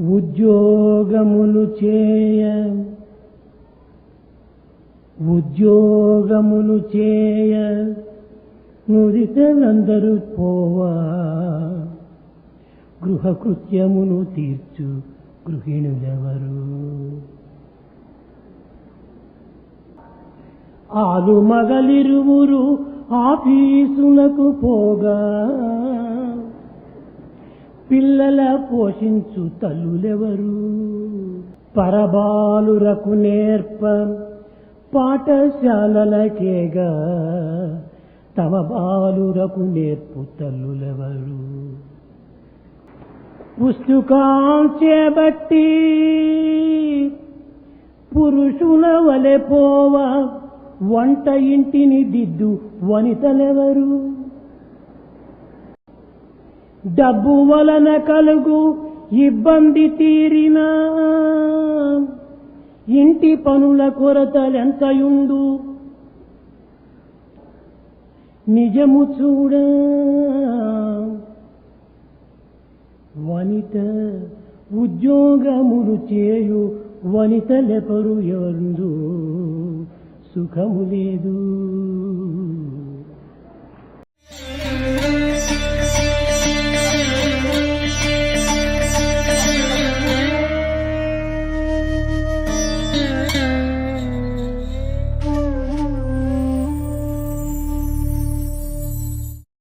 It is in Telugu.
ఉద్యోగములు చేయ ఉద్యోగములు చేయ నురితలందరూ పోవా. గృహకృత్యమును తీర్చు గృహిణులెవరు? ఆలు మగలిరువురు ఆఫీసులకు పోగా. పిల్లల పోషించు తల్లులెవరు? పరబాలురకు నేర్ప పాఠశాలలకేగా తమ బాలురకు నేర్పు తల్లులెవరు? పుస్తకాంచేబట్టి పురుషుల వలె పోవ వంట ఇంటిని దిద్దు వనితలెవరు? డబ్బు వలన కలుగు ఇబ్బంది తీరినా. ఇంటి పనుల కొరతలెంతయుండు? నిజము చూడ. వనిత ఉద్యోగములు చేయు వనితలెపరు ఎవరు సుఖము లేదు.